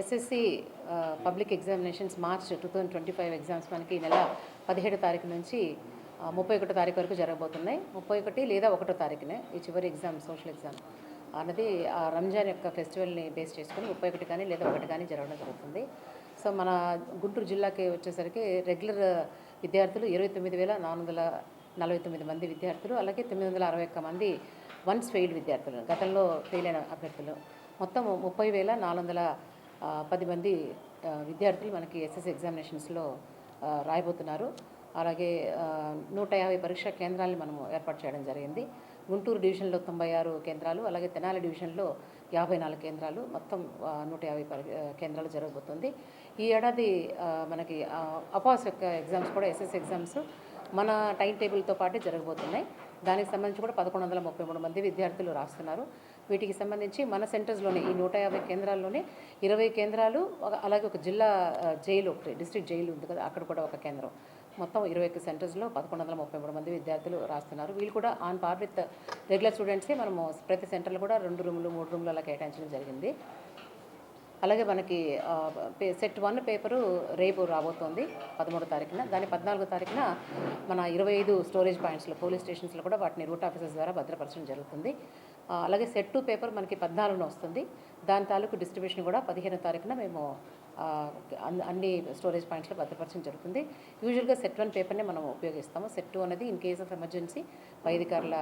SSC public examinations March two thousand twenty five exams మనకి ఈ నెల పదిహేడు తారీఖు నుంచి ముప్పై ఒకటో తారీఖు వరకు జరగబోతున్నాయి. ముప్పై ఒకటి లేదా ఒకటో తారీఖునే ఈ చివరి ఎగ్జామ్ సోషల్ ఎగ్జామ్. అన్నది ఆ రంజాన్ యొక్క ఫెస్టివల్ని బేస్ చేసుకొని ముప్పై ఒకటి కానీ లేదా ఒకటి కానీ జరగడం జరుగుతుంది. సో మన గుంటూరు జిల్లాకి వచ్చేసరికి రెగ్యులర్ విద్యార్థులు ఇరవై తొమ్మిది వేల నాలుగు వందల నలభై తొమ్మిది మంది విద్యార్థులు అలాగే తొమ్మిది వందల అరవై ఒక్క మంది వన్స్ ఫెయిల్డ్ విద్యార్థులు గతంలో ఫెయిల్ అయిన అభ్యర్థులు. మొత్తం ముప్పై వేల నాలుగు వందల పది మంది విద్యార్థులు మనకి ఎస్ఎస్ ఎగ్జామినేషన్స్లో రాయబోతున్నారు. అలాగే నూట యాభై పరీక్షా కేంద్రాలను మనము ఏర్పాటు చేయడం జరిగింది. గుంటూరు డివిజన్లో తొంభై ఆరు కేంద్రాలు అలాగే తెనాలి డివిజన్లో యాభై నాలుగు కేంద్రాలు. మొత్తం నూట యాభై పరి కేంద్రాలు జరగబోతుంది. ఈ ఏడాది మనకి అపాస్ యొక్క ఎగ్జామ్స్ కూడా ఎస్ఎస్ ఎగ్జామ్స్ మన టైం టేబుల్తో పాటు జరగబోతున్నాయి. దానికి సంబంధించి కూడా పదకొండు వందల ముప్పై మూడు మంది విద్యార్థులు రాస్తున్నారు. వీటికి సంబంధించి మన సెంటర్స్లోనే ఈ నూట యాభై కేంద్రాల్లోనే ఇరవై కేంద్రాలు ఒక- అలాగే ఒక జిల్లా జైలు ఒకటి డిస్ట్రిక్ట్ జైలు ఉంది కదా అక్కడ కూడా ఒక కేంద్రం. మొత్తం ఇరవై ఒక్క సెంటర్స్లో పదకొండు వందల ముప్పై మూడు మంది విద్యార్థులు రాస్తున్నారు. వీళ్ళు కూడా ఆన్ పార్ విత్ రెగ్యులర్ స్టూడెంట్సే మనము ప్రతి సెంటర్లో కూడా రెండు రూములు మూడు రూములు అలా కేటాయించడం జరిగింది. అలాగే మనకి పే- సెట్ వన్ పేపరు రేపు రాబోతోంది పదమూడో తారీఖున. దాని పద్నాలుగో తారీఖున మన ఇరవై ఐదు స్టోరేజ్ పాయింట్స్లో పోలీస్ స్టేషన్స్లో కూడా వాటిని రూట్ ఆఫీసర్స్ ద్వారా భద్రపరచడం జరుగుతుంది. అలాగే సెట్ టూ పేపర్ మనకి పద్నాలుగున వస్తుంది. దాని తాలూకు డిస్ట్రిబ్యూషన్ కూడా పదిహేనో తారీఖున మేము అన్ని- స్టోరేజ్ పాయింట్స్లో భద్రపరచడం జరుగుతుంది. యూజువల్గా సెట్ వన్ పేపర్నే మనం ఉపయోగిస్తాము. సెట్ టూ అనేది ఇన్ కేస్ ఆఫ్ ఎమర్జెన్సీ పై అధికారుల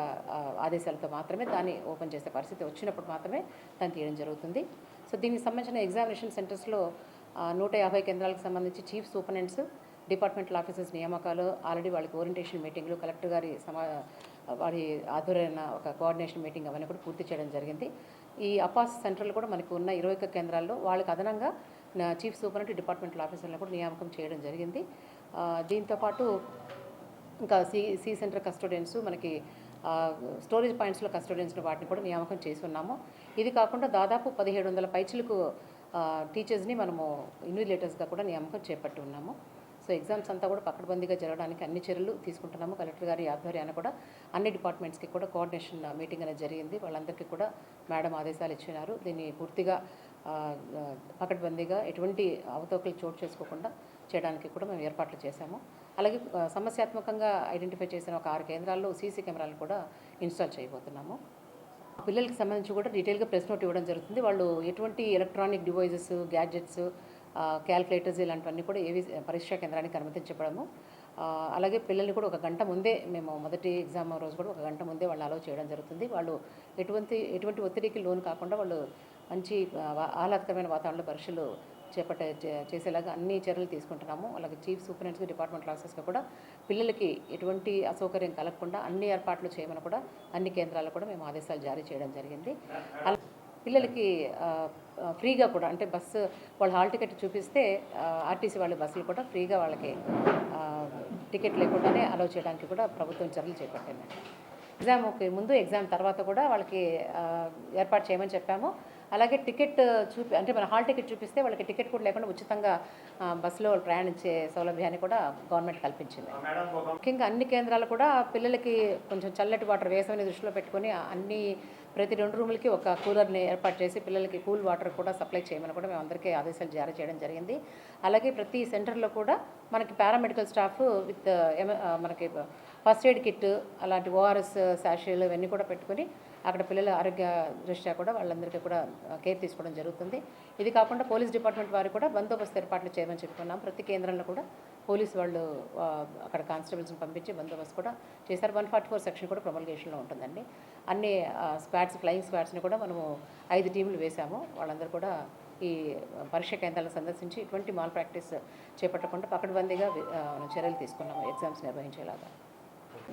ఆదేశాలతో మాత్రమే దాన్ని ఓపెన్ చేసే పరిస్థితి వచ్చినప్పుడు మాత్రమే దాన్ని తీయడం జరుగుతుంది. సో దీనికి సంబంధించిన ఎగ్జామినేషన్ సెంటర్స్లో నూట యాభై కేంద్రాలకు సంబంధించి చీఫ్ సూపరింటెండెంట్స్ డిపార్ట్మెంటల్ ఆఫీసర్స్ నియామకాలు ఆల్రెడీ వాళ్ళకి ఓరియంటేషన్ మీటింగ్లు కలెక్టర్ గారి సమా వారి ఆధ్వర్యమైన ఒక కోఆర్డినేషన్ మీటింగ్ అవన్నీ కూడా పూర్తి చేయడం జరిగింది. ఈ అపాస్ సెంటర్లు కూడా మనకు ఉన్న ఇరవై ఒక్క కేంద్రాల్లో వాళ్ళకి అదనంగా చీఫ్ సూపరింటెండెంట్ డిపార్ట్మెంటల్ ఆఫీసర్లను కూడా నియామకం చేయడం జరిగింది. దీంతోపాటు ఇంకా సి సి సెంటర్ కస్టోడియన్స్ మనకి స్టోరేజ్ పాయింట్స్లో కస్టోడియన్స్ని వాటిని కూడా నియామకం చేసి ఉన్నాము. ఇది కాకుండా దాదాపు పదిహేడు వందల పైచులకు టీచర్స్ని మనము ఇన్విజిలేటర్స్గా కూడా నియామకం చేపట్టి ఉన్నాము. సో ఎగ్జామ్స్ అంతా కూడా పక్కడబందీగా జరగడానికి అన్ని చర్యలు తీసుకుంటున్నాము. కలెక్టర్ గారి ఆధ్వర్యాన కూడా అన్ని డిపార్ట్మెంట్స్కి కూడా కోఆర్డినేషన్ మీటింగ్ అనేది జరిగింది. వాళ్ళందరికీ కూడా మేడం ఆదేశాలు ఇచ్చినారు. దీన్ని పూర్తిగా పకడ్బందీగా ఎటువంటి అవతోకలు చోటు చేసుకోకుండా చేయడానికి కూడా మేము ఏర్పాట్లు చేశాము. అలాగే సమస్యాత్మకంగా ఐడెంటిఫై చేసిన ఒక ఆరు కేంద్రాల్లో సీసీ కెమెరాలు కూడా ఇన్స్టాల్ చేయబోతున్నాము. పిల్లలకి సంబంధించి కూడా డీటెయిల్గా ప్రెస్ నోట్ ఇవ్వడం జరుగుతుంది. వాళ్ళు ఎటువంటి ఎలక్ట్రానిక్ డివైజెస్ గ్యాడ్జెట్స్ క్యాల్కులేటర్స్ ఇలాంటివన్నీ కూడా ఏవి పరీక్షా కేంద్రానికి అనుమతించబడము. అలాగే పిల్లల్ని కూడా ఒక గంట ముందే మేము మొదటి ఎగ్జామ్ రోజు కూడా ఒక గంట ముందే వాళ్ళు అలౌ చేయడం జరుగుతుంది. వాళ్ళు ఎటువంటి ఎటువంటి ఒత్తిడికి లోన్ కాకుండా వాళ్ళు మంచి ఆహ్లాదకరమైన వాతావరణంలో పరీక్షలు చేపట్టే చేసేలాగా అన్ని చర్యలు తీసుకుంటున్నాము. అలాగే చీఫ్ సూపరింటెండెంట్ డిపార్ట్మెంట్ క్లాసెస్గా కూడా పిల్లలకి ఎటువంటి అసౌకర్యం కలగకుండా అన్ని ఏర్పాట్లు చేయమని కూడా అన్ని కేంద్రాల్లో కూడా మేము ఆదేశాలు జారీ చేయడం జరిగింది. అలా పిల్లలకి ఫ్రీగా కూడా అంటే బస్సు వాళ్ళు హాల్ టికెట్ చూపిస్తే ఆర్టీసీ వాళ్ళ బస్సులు కూడా ఫ్రీగా వాళ్ళకి టికెట్ లేకుండానే అలౌ చేయడానికి కూడా ప్రభుత్వం చర్యలు చేపట్టింది. ఎగ్జామ్కి ముందు ఎగ్జామ్ తర్వాత కూడా వాళ్ళకి ఏర్పాటు చేయమని చెప్పాము. అలాగే టికెట్ చూపి అంటే మన హాల్ టికెట్ చూపిస్తే వాళ్ళకి టికెట్ కూడా లేకుండా ఉచితంగా బస్సులో వాళ్ళు ప్రయాణించే సౌలభ్యాన్ని కూడా గవర్నమెంట్ కల్పించింది. ముఖ్యంగా అన్ని కేంద్రాలు కూడా పిల్లలకి కొంచెం చల్లటి వాటర్ వేసవిని దృష్టిలో పెట్టుకొని అన్ని ప్రతి రెండు రూములకి ఒక కూలర్ని ఏర్పాటు చేసి పిల్లలకి కూల్ వాటర్ కూడా సప్లై చేయమని కూడా మేము అందరికీ ఆదేశాలు జారీ చేయడం జరిగింది. అలాగే ప్రతి సెంటర్లో కూడా మనకి పారామెడికల్ స్టాఫ్ విత్ మనకి ఫస్ట్ ఎయిడ్ కిట్ అలాంటి ఓఆర్ఎస్ శాషీలు ఇవన్నీ కూడా పెట్టుకొని అక్కడ పిల్లల ఆరోగ్య దృష్ట్యా కూడా వాళ్ళందరికీ కూడా కేర్ తీసుకోవడం జరుగుతుంది. ఇది కాకుండా పోలీస్ డిపార్ట్మెంట్ వారు కూడా బందోబస్తు ఏర్పాట్లు చేయమని చెప్పుకున్నాం. ప్రతి కేంద్రంలో కూడా పోలీస్ వాళ్ళు అక్కడ కానిస్టేబుల్స్ని పంపించి బందోబస్తు కూడా చేశారు. వన్ ఫార్టీ ఫోర్ సెక్షన్ కూడా ప్రొమల్గేషన్లో ఉంటుందండి. అన్ని స్క్వాడ్స్ ఫ్లయింగ్ స్క్వాడ్స్ని కూడా మనము ఐదు టీములు వేశాము. వాళ్ళందరూ కూడా ఈ పరీక్ష కేంద్రాలను సందర్శించి ఇటువంటి మాల్ ప్రాక్టీస్ చేపట్టకుండా పకడ్బందీగా మనం చర్యలు తీసుకున్నాము ఎగ్జామ్స్ నిర్వహించేలాగా.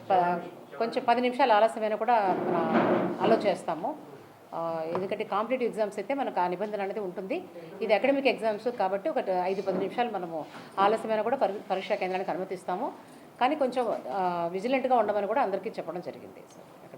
ప- కొంచెం పది నిమిషాలు ఆలస్యమైన కూడా అలో చేస్తాము. ఎందుకంటే కాంపిటేటివ్ ఎగ్జామ్స్ అయితే మనకు ఆ నిబంధన అనేది ఉంటుంది. ఇది అకాడమిక్ ఎగ్జామ్స్ కాబట్టి ఒక ఐదు పది నిమిషాలు మనము ఆలస్యమైన కూడా పరీక్షా కేంద్రానికి అనుమతిస్తాము. కానీ కొంచెం విజిలెంట్గా ఉండమని కూడా అందరికీ చెప్పడం జరిగింది. సార్